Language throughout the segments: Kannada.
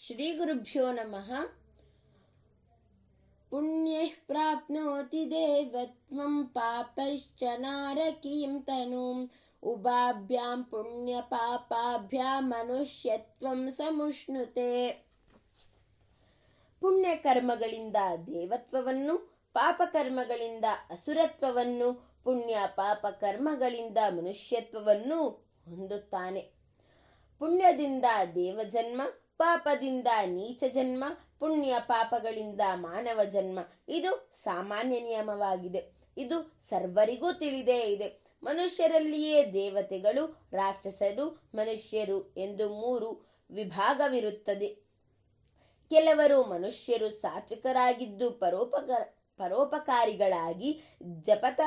ಶ್ರೀ ಗುರುಭ್ಯೋ ನಮಃ. ಪುಣ್ಯ ಪ್ರಾಪ್ನೋತಿ ದೇವತ್ವಂ ಪಾಪೈಶ್ಚ ನಾರಕೀಂ ತನು. ಉಭಾಭ್ಯಾಂ ಪುಣ್ಯ ಪಾಪಾಭ್ಯಾಂ ಮನುಷ್ಯತ್ವಂ ಸಮುಷ್ಣುತೆ. ಪುಣ್ಯ ಕರ್ಮಗಳಿಂದ ದೇವತ್ವವನ್ನು, ಪಾಪಕರ್ಮಗಳಿಂದ ಅಸುರತ್ವವನ್ನು, ಪುಣ್ಯ ಪಾಪ ಕರ್ಮಗಳಿಂದ ಮನುಷ್ಯತ್ವವನ್ನು ಹೊಂದುತ್ತಾನೆ. ಪುಣ್ಯದಿಂದ ದೇವಜನ್ಮ ಪಾಪದಿಂದ ನೀಚ ಜನ್ಮ, ಪುಣ್ಯ ಪಾಪಗಳಿಂದ ಮಾನವ ಜನ್ಮ. ಇದು ಸಾಮಾನ್ಯ ನಿಯಮವಾಗಿದೆ. ಇದು ಸರ್ವರಿಗೂ ತಿಳಿದೇ ಇದೆ. ಮನುಷ್ಯರಲ್ಲಿಯೇ ದೇವತೆಗಳು, ರಾಕ್ಷಸರು, ಮನುಷ್ಯರು ಎಂದು ಮೂರು ವಿಭಾಗವಿರುತ್ತದೆ. ಕೆಲವರು ಮನುಷ್ಯರು ಸಾತ್ವಿಕರಾಗಿದ್ದು ಪರೋಪಕಾರ ಪರೋಪಕಾರಿಗಳಾಗಿ ಜಪತ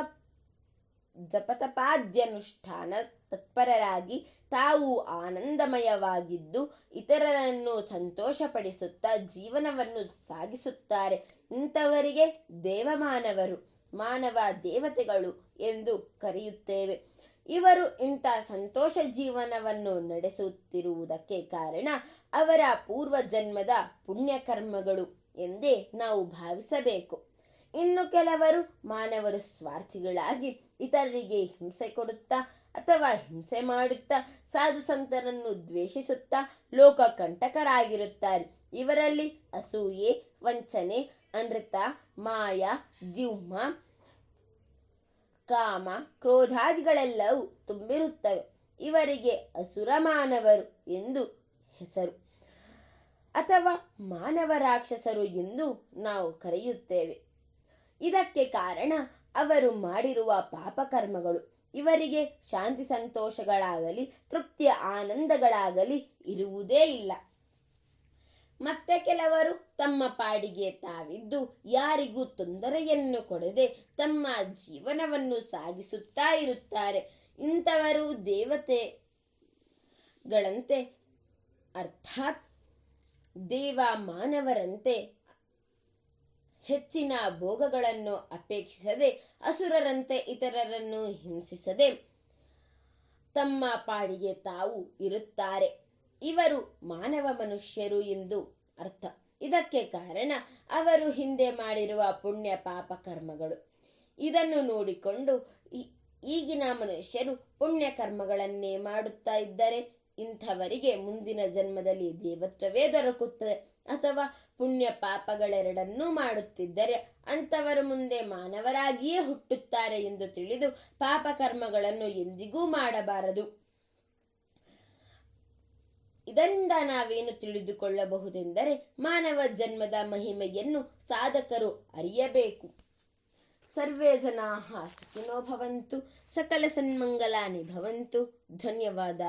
ಜಪತಪಾದ್ಯನುಷ್ಠಾನ ತತ್ಪರರಾಗಿ ತಾವು ಆನಂದಮಯವಾಗಿದ್ದು ಇತರರನ್ನು ಸಂತೋಷಪಡಿಸುತ್ತಾ ಜೀವನವನ್ನು ಸಾಗಿಸುತ್ತಾರೆ. ಇಂಥವರಿಗೆ ದೇವಮಾನವರು, ಮಾನವ ದೇವತೆಗಳು ಎಂದು ಕರೆಯುತ್ತೇವೆ. ಇವರು ಇಂಥ ಸಂತೋಷ ಜೀವನವನ್ನು ನಡೆಸುತ್ತಿರುವುದಕ್ಕೆ ಕಾರಣ ಅವರ ಪೂರ್ವ ಜನ್ಮದ ಪುಣ್ಯಕರ್ಮಗಳು ಎಂದೇ ನಾವು ಭಾವಿಸಬೇಕು. ಇನ್ನು ಕೆಲವರು ಮಾನವರು ಸ್ವಾರ್ಥಿಗಳಾಗಿ ಇತರರಿಗೆ ಹಿಂಸೆ ಕೊಡುತ್ತಾ ಅಥವಾ ಹಿಂಸೆ ಮಾಡುತ್ತಾ ಸಾಧು ಸಂತರನ್ನು ದ್ವೇಷಿಸುತ್ತಾ ಲೋಕ ಕಂಟಕರಾಗಿರುತ್ತಾರೆ. ಇವರಲ್ಲಿ ಅಸೂಯೆ, ವಂಚನೆ, ಅನೃತ, ಮಾಯ ದ್ಯುಮ ಕಾಮ, ಕ್ರೋಧಾದಿಗಳೆಲ್ಲವೂ ತುಂಬಿರುತ್ತವೆ. ಇವರಿಗೆ ಅಸುರ ಮಾನವರು ಎಂದು ಹೆಸರು ಅಥವಾ ಮಾನವ ರಾಕ್ಷಸರು ಎಂದು ನಾವು ಕರೆಯುತ್ತೇವೆ. ಇದಕ್ಕೆ ಕಾರಣ ಅವರು ಮಾಡಿರುವ ಪಾಪಕರ್ಮಗಳು. ಇವರಿಗೆ ಶಾಂತಿ ಸಂತೋಷಗಳಾಗಲಿ, ತೃಪ್ತಿಯ ಆನಂದಗಳಾಗಲಿ ಇರುವುದೇ ಇಲ್ಲ. ಮತ್ತೆ ಕೆಲವರು ತಮ್ಮ ಪಾಡಿಗೆ ತಾವಿದ್ದು ಯಾರಿಗೂ ತೊಂದರೆಯನ್ನು ಕೊಡದೆ ತಮ್ಮ ಜೀವನವನ್ನು ಸಾಗಿಸುತ್ತಾ ಇರುತ್ತಾರೆ. ಇಂಥವರು ದೇವತೆಗಳಂತೆ, ಅರ್ಥಾತ್ ದೇವ ಮಾನವರಂತೆ ಹೆಚ್ಚಿನ ಭೋಗಗಳನ್ನು ಅಪೇಕ್ಷಿಸದೆ ಅಸುರರಂತೆ ಇತರರನ್ನು ಹಿಂಸಿಸದೆ ತಮ್ಮ ಪಾಡಿಗೆ ತಾವು ಇರುತ್ತಾರೆ. ಇವರು ಮಾನವ ಮನುಷ್ಯರು ಎಂದು ಅರ್ಥ. ಇದಕ್ಕೆ ಕಾರಣ ಅವರು ಹಿಂದೆ ಮಾಡಿರುವ ಪುಣ್ಯ ಪಾಪ ಕರ್ಮಗಳು. ಇದನ್ನು ನೋಡಿಕೊಂಡು ಈಗಿನ ಮನುಷ್ಯರು ಪುಣ್ಯ ಕರ್ಮಗಳನ್ನೇ ಮಾಡುತ್ತಾ ಇದ್ದರೆ ಇಂಥವರಿಗೆ ಮುಂದಿನ ಜನ್ಮದಲ್ಲಿ ದೇವತ್ವವೇ ದೊರಕುತ್ತದೆ. ಅಥವಾ ಪುಣ್ಯ ಪಾಪಗಳೆರಡನ್ನೂ ಮಾಡುತ್ತಿದ್ದರೆ ಅಂಥವರು ಮುಂದೆ ಮಾನವರಾಗಿಯೇ ಹುಟ್ಟುತ್ತಾರೆ ಎಂದು ತಿಳಿದು ಪಾಪ ಕರ್ಮಗಳನ್ನು ಎಂದಿಗೂ ಮಾಡಬಾರದು. ಇದರಿಂದ ನಾವೇನು ತಿಳಿದುಕೊಳ್ಳಬಹುದೆಂದರೆ ಮಾನವ ಜನ್ಮದ ಮಹಿಮೆಯನ್ನು ಸಾಧಕರು ಅರಿಯಬೇಕು. ಸರ್ವೇ ಜನಾ ಸುಖಿನೋ ಭವಂತು, ಸಕಲ ಸನ್ಮಂಗಲಾನಿ ಭವಂತು. ಧನ್ಯವಾದ.